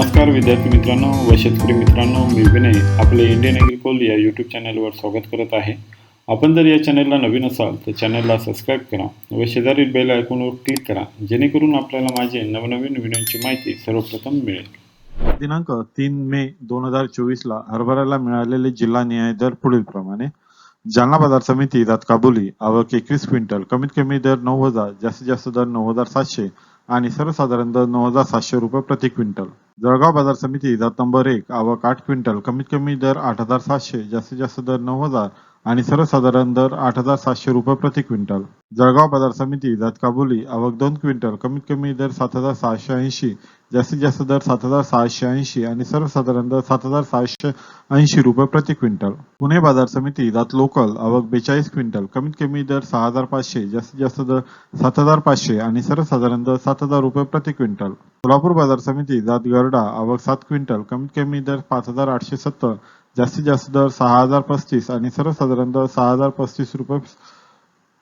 नमस्कार विद्यार्थी मित्रांनो व शेतकरी मित्रांनो मी विनय आपले इंडियन ॲग्रिकोल या यूट्यूब चॅनलवर स्वागत करत आहे. आपण जर या चॅनलला नवीन असाल तर चॅनलला सबस्क्राईब करा व शेजारील बेल आयकॉनवर क्लिक करा जेणेकरून आपल्याला माझे नवनवीन व्हिडिओची माहिती सर्वप्रथम मिळेल. दिनांक तीन मे दोन हजार चोवीस ला हरभऱ्याला मिळालेले जिल्हा न्याय दर पुढील प्रमाणे. जालना बाजार समिती काबुली आवक एकवीस क्विंटल कमीत कमी दर नऊ हजार जास्तीत जास्त दर नऊ हजार सातशे आणि सर्वसाधारण दर नऊ हजार सातशे रुपये प्रति क्विंटल. जळगाव बाजार समिती जात नंबर एक आवक आठ क्विंटल कमीत कमी दर आठ हजार सातशे जास्तीत जास्त दर नऊ हजार आणि सर्वसाधारण दर आठ हजार सातशे रुपये प्रति क्विंटल. जळगाव बाजार समिती जात काबुली आवक दोन क्विंटल कमीत कमी दर सात हजार सहाशे ऐंशी जास्तीत जास्त दर सात हजार सहाशे ऐंशी आणि सर्वसाधारण दर सात हजार सहाशे ऐंशी रुपये प्रति क्विंटल. पुणे बाजार समिती जात लोकल आवक बेचाळीस क्विंटल कमीत कमी दर सहा हजार पाचशे जास्तीत जास्त दर सात हजार पाचशे आणि सर्वसाधारण दर सात हजार रुपये प्रति क्विंटल. सोलापूर बाजार समिती जात गरडा आवक सात क्विंटल कमीत कमी दर पाच हजार आठशे सत्तर जास्तीत जास्त दर सहा हजार पस्तीस आणि सर्वसाधारण दर सहा हजार पस्तीस रुपये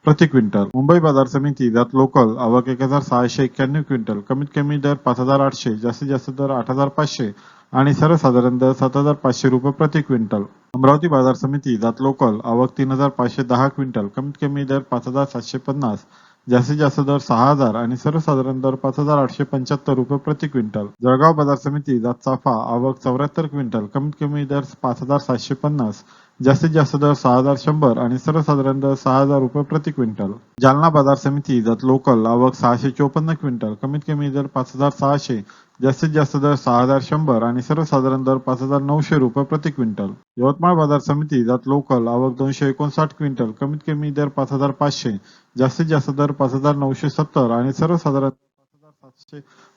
प्रति क्विंटल. मुंबई बाजार समिती ज्यात लोकल आवक एक हजार सहाशे एक्क्याण्णव क्विंटल कमीत कमी दर पाच हजार आठशे जास्तीत जास्त दर आठ हजार पाचशे आणि सर्वसाधारण दर सात हजार पाचशे रुपये प्रति क्विंटल. अमरावती बाजार समिती जात लोकल आवक तीन हजार पाचशे दहा क्विंटल कमीत कमी दर पाच हजार सातशे पन्नास जास्तीत जास्त दर सहा हजार आणि सर्वसाधारण दर पाच हजार आठशे पंच्याहत्तर रुपये प्रति क्विंटल. जळगाव बाजार समिती जात चाफा आवक चौऱ्याहत्तर क्विंटल. कमीत कमी दर पाच हजार सातशे पन्नास. जास्तीत जास्त दर सहा हजार शंभर आणि सर्वसाधारण दर सहा हजार रुपये प्रति क्विंटल. जालना बाजार समिती जात लोकल आवक सहाशे चोपन्न क्विंटल कमीत कमी दर पाच हजार सहाशे जास्तीत जास्त दर सहा हजार शंभर आणि सर्वसाधारण दर पाच हजार नऊशे रुपये प्रति क्विंटल. यवतमाळ बाजार समिती जात लोकल आवक दोनशे एकोणसाठ क्विंटल कमीत कमी दर पाच हजार पाचशे जास्तीत जास्त दर पाच हजार नऊशे सत्तर आणि सर्वसाधारण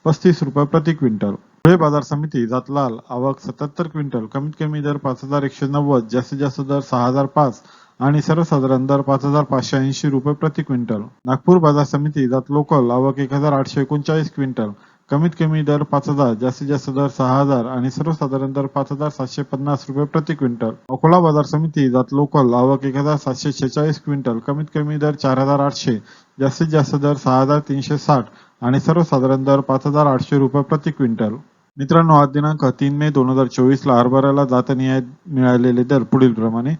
पस्तीस रुपये प्रति क्विंटल. धुळे बाजार समिती जात लाल आवक सत्याहत्तर क्विंटल कमीत कमी दर पाच हजार एकशे नव्वद जास्तीत जास्त दर सहा हजार पाच आणि सर्वसाधारण दर पाच हजार पाचशे ऐंशी रुपये प्रति क्विंटल. नागपूर बाजार समिती जात लोकल आवक एक हजार आठशे एकोणचाळीस क्विंटल कमीत कमी दर पाच हजार जास्तीत जास्त दर सहा हजार आणि सर्वसाधारण दर पाच हजार सातशे पन्नास रुपये प्रति क्विंटल. अकोला बाजार समिती जात लोकल आवक एक हजार सातशे शेचाळीस क्विंटल कमीत कमी दर चार हजार आठशे जास्तीत जास्त दर सहा हजार तीनशे साठ आणि सर्वसाधारण दर पाच हजार आठशे रुपये प्रति क्विंटल. मित्रांनो आज दिनांक तीन मे दोन हजार चोवीस ला हरभऱ्याला जातनिहाय मिळालेले दर पुढील प्रमाणे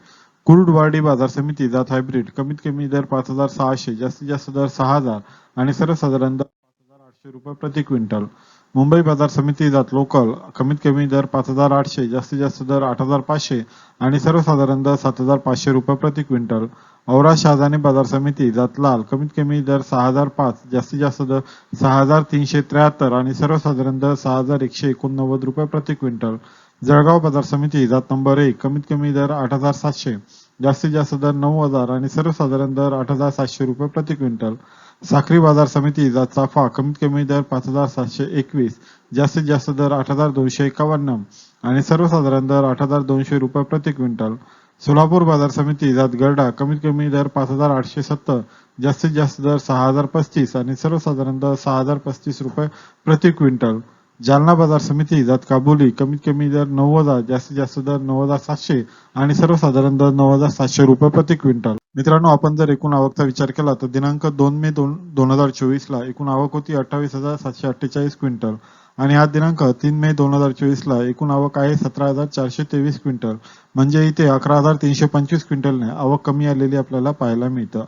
कुरुडवाडी बाजार समिती जात हायब्रिड कमीत कमी दर पाच हजार सहाशे जास्तीत जास्त दर सहा हजार आणि सर्वसाधारण दर पाच रुपये प्रति क्विंटल. मुंबई बाजार समिती जात लोकल कमीत कमी दर पाच हजार आठशे जास्तीत जास्त दर आठ हजार पाचशे आणि सर्वसाधारण दर सात हजार पाचशे रुपये प्रति क्विंटल. औरा शहाजानी बाजार समिती जात लाल कमीत कमी दर सहा हजार पाच जास्तीत जास्त दर सहा हजार तीनशे त्र्याहत्तर आणि सर्वसाधारण दर सहा हजार एकशे एकोणनव्वद रुपये प्रति क्विंटल. जळगाव बाजार समिती जात नंबर एक कमीत कमी दर आठ हजार सातशे. जास्तीत जास्त दर नऊ हजार आणि सर्वसाधारण दर आठ हजार सातशे रुपये प्रति क्विंटल. साखरी बाजार समिती जात चाफा कमीत कमी दर पाच हजार सातशे एकवीस. जास्तीत जास्त दर आठ हजार दोनशे एकावन्न आणि सर्वसाधारण दर आठ हजार दोनशे रुपये प्रति क्विंटल. सोलापूर बाजार समिती जात गरडा कमीत कमी दर पाच हजार आठशे सत्तर. जास्तीत जास्त दर सहा हजार पस्तीस आणि सर्वसाधारण दर सहा हजार पस्तीस रुपये प्रति क्विंटल. जालना बाजार समिती जात काबुली कमीत कमी दर नऊ हजार जास्तीत जास्त दर नऊ हजार सातशे आणि सर्वसाधारण दर नऊ हजार सातशे रुपये प्रति क्विंटल. मित्रांनो आपण जर एकूण आवकचा विचार केला तर दिनांक दोन मे दोन दोन हजार चोवीस ला एकूण आवक होती अठ्ठावीस हजार सातशे अठ्ठेचाळीस क्विंटल. आणि आज दिनांक तीन मे दोन हजार चोवीस ला एकूण आवक आहे सतरा हजार चारशे तेवीस क्विंटल. म्हणजे इथे अकरा हजार तीनशे पंचवीस क्विंटलने आवक कमी आलेली आपल्याला पाहायला मिळतं.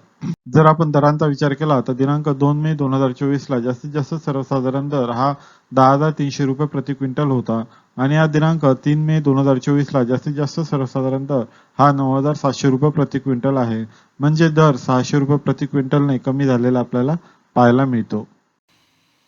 जर आपण दरांचा विचार केला तर दिनांक दोन मे दोन हजार चोवीस ला जास्तीत जास्त सर्वसाधारण दर हा दहा हजार तीनशे रुपये प्रति क्विंटल होता. आणि आज दिनांक तीन मे दोन हजार चोवीस ला जास्तीत जास्त सर्वसाधारण दर हा नऊ हजार सातशे रुपये प्रति क्विंटल आहे. म्हणजे दर सहाशे रुपये प्रति क्विंटलने कमी झालेला आपल्याला पाहायला मिळतो.